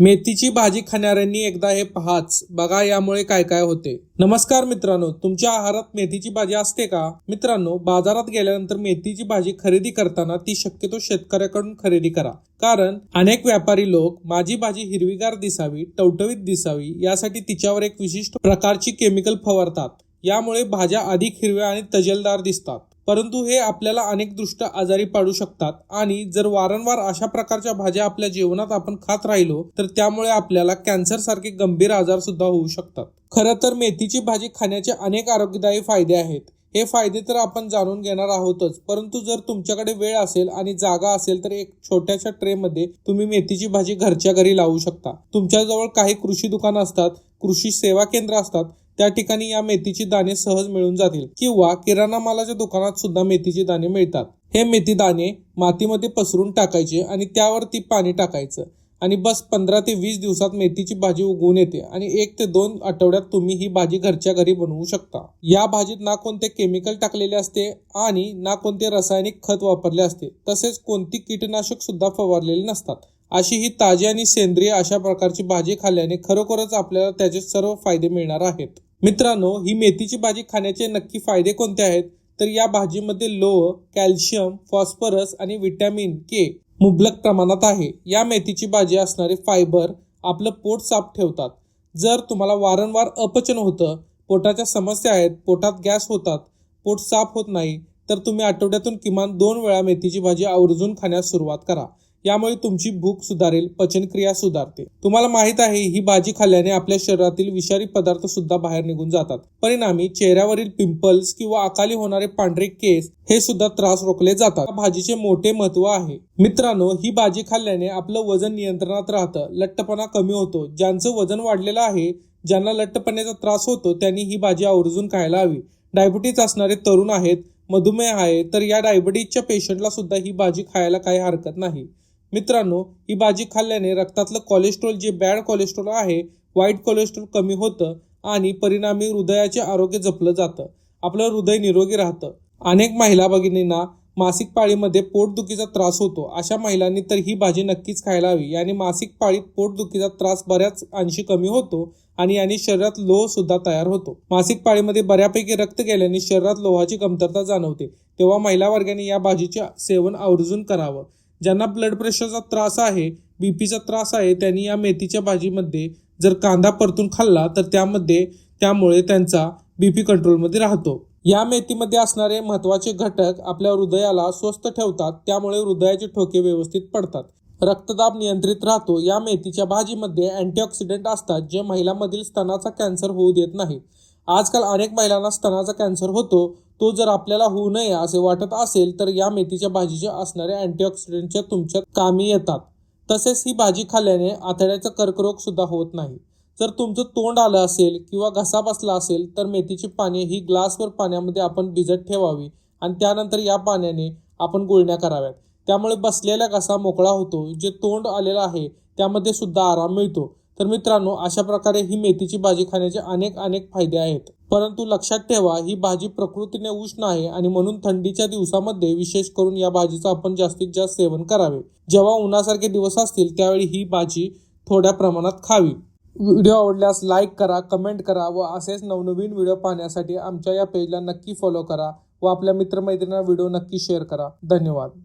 मेथीची भाजी खाणाऱ्यांनी एकदा हे पहाच. बघा यामुळे काय काय होते. नमस्कार मित्रांनो तुमच्या आहारात मेथीची भाजी असते का? मित्रांनो बाजारात गेल्यानंतर मेथीची भाजी खरेदी करताना ती शक्यतो शेतकऱ्याकडून खरेदी करा. कारण अनेक व्यापारी लोक माझी भाजी हिरवीगार दिसावी टवटवीत दिसावी यासाठी तिच्यावर एक विशिष्ट प्रकारची केमिकल फवारतात. यामुळे भाज्या अधिक हिरव्या आणि तजेलदार दिसतात. परंतु हे आपल्याला अनेक दृष्ट्या आजारी पाडू शकतात. आणि जर वारंवार अशा प्रकारच्या भाज्या आपल्या जेवणात आपण खात राहिलो तर त्यामुळे आपल्याला कॅन्सर सारखे गंभीर आजार सुद्धा होऊ शकतात. खरं तर मेथीची भाजी खाण्याचे अनेक आरोग्यदायी फायदे आहेत. हे फायदे तर आपण जाणून घेणार आहोतच. परंतु जर तुमच्याकडे वेळ असेल आणि जागा असेल तर एक छोट्याशा ट्रे मध्ये तुम्ही मेथीची भाजी घरच्या घरी लावू शकता. तुमच्याजवळ काही कृषी दुकानं असतात कृषी सेवा केंद्र असतात त्या ठिकाणी या मेथीची दाणे सहज मिळून जातील किंवा किराणा मालाच्या दुकानात सुद्धा मेथीची दाणे मिळतात. हे मेथी दाणे मातीमध्ये पसरून टाकायचे आणि त्यावरती पाणी टाकायचं आणि बस पंधरा ते वीस दिवसात मेथीची भाजी उगवून येते आणि एक ते दोन आठवड्यात तुम्ही ही भाजी घरच्या घरी बनवू शकता. या भाजीत ना कोणते केमिकल टाकलेले असते आणि ना कोणते रासायनिक खत वापरले असते तसेच कोणती कीटनाशक सुद्धा फवारलेले नसतात. अशी ही ताजी आणि सेंद्रिय अशा प्रकारची भाजी खाल्ल्याने खरोखरच आपल्याला त्याचे सर्व फायदे मिळणार आहेत. मित्रांनो ही मेथीची भाजी खाण्याचे नक्की फायदे कोणते आहेत? तर या भाजीमध्ये लोह कॅल्शियम फॉस्फरस आणि व्हिटॅमिन के मुबलक प्रमाणात आहे. या मेथीची भाजी असणारे फायबर आपलं पोट साफ ठेवतात. जर तुम्हाला वारंवार अपचन होतं पोटाच्या समस्या आहेत पोटात गॅस होतात पोट साफ होत नाही तर तुम्ही आठवड्यातून किमान दोन वेळा मेथीची भाजी आवर्जून खाण्यास सुरुवात करा. यामुळे तुमची भूक सुधारेल पचनक्रिया सुधारते. तुम्हाला माहीत आहे ही भाजी खाल्ल्याने आपल्या शरीरातील विषारी पदार्थ सुद्धा बाहेर निघून जातात. परिणामी चेहऱ्यावरील पिंपल्स किंवा अकाली होणारे पांढरे केस हे सुद्धा त्रास रोखले जातात. भाजीचे मोठे महत्त्व आहे. मित्रांनो ही भाजी खाल्ल्याने आपलं वजन नियंत्रणात राहतं लठ्ठपणा कमी होतो. ज्यांचं वजन वाढलेलं आहे ज्यांना लठ्ठपणाचा त्रास होतो त्यांनी ही भाजी आवर्जून खायला हवी. डायबिटीज असणारे तरुण आहेत मधुमेह आहे तर या डायबिटीजच्या पेशंटला सुद्धा ही भाजी खायला काही हरकत नाही. मित्रांनो ही भाजी खाल्ल्याने रक्तातलं कोलेस्ट्रॉल जे बॅड कोलेस्ट्रॉल आहे वाईट कोलेस्ट्रॉल कमी होतं आणि परिणामी हृदयाचे आरोग्य जपलं जातं. आपलं हृदय निरोगी राहतं. अनेक महिला भगिनींना मासिक पाळीमध्ये पोटदुखीचा त्रास होतो. अशा महिलांनी तर ही भाजी नक्कीच खायला हवी. याने मासिक पाळीत पोटदुखीचा त्रास बऱ्याच अंशी कमी होतो आणि याने शरीरात लोह सुद्धा तयार होतो. मासिक पाळीमध्ये बऱ्यापैकी रक्त गेल्याने शरीरात लोहाची कमतरता जाणवते. तेव्हा महिला वर्गाने या भाजीचे सेवन आवर्जून करावं. ज्यांना ब्लड प्रेशरचा त्रास आहे बीपीचा त्रास आहे त्यांनी या मेथीच्या भाजीमध्ये जर कांदा परतून खाल्ला तर त्यामध्ये त्यामुळे त्यांचा बीपी कंट्रोलमध्ये राहतो. या मेथीमध्ये असणारे महत्त्वाचे घटक आपल्या हृदयाला स्वस्थ ठेवतात त्यामुळे हृदयाचे ठोके व्यवस्थित पडतात. रक्तदाब नियंत्रित राहतो. या मेथीच्या भाजीमध्ये अँटीऑक्सिडंट असतात जे महिलांमधील स्तनाचा कॅन्सर होऊ देत नाही. आजकाल अनेक महिलांना स्तनाचा कॅन्सर होतो. तो जर आपल्याला होऊ नये असे वाटत असेल तर या मेथीच्या भाजीचे असणारे अँटीऑक्सिडंटच्या तुमच्या कामी येतात. तसेच ही भाजी खाल्ल्याने आतड्याचा कर्करोग सुद्धा होत नाही. जर तुमचं तोंड आलं असेल किंवा घसा बसला असेल तर मेथीची पाने ही ग्लासवर पाण्यामध्ये आपण भिजत ठेवावी आणि त्यानंतर या पाण्याने आपण गुळण्या कराव्यात. त्यामुळे बसलेला घसा मोकळा होतो. जे तोंड आलेलं आहे त्यामध्ये सुद्धा आराम मिळतो. तर मित्रांनो अशा प्रकारे ही मेथीची भाजी खाण्याचे अनेक अनेक फायदे आहेत. परंतु लक्षात ठेवा ही भाजी प्रकृतीने उष्ण आहे आणि म्हणून थंडीच्या दिवसामध्ये विशेष करून या भाजीचं आपण जास्तीत जास्त सेवन करावे. जेव्हा उन्हासारखे दिवस असतील त्यावेळी ही भाजी थोड्या प्रमाणात खावी. व्हिडिओ आवडल्यास लाईक करा कमेंट करा व असेच नवनवीन व्हिडिओ पाहण्यासाठी आमच्या या पेजला नक्की फॉलो करा व आपल्या मित्रमैत्रिणींना व्हिडिओ नक्की शेअर करा. धन्यवाद.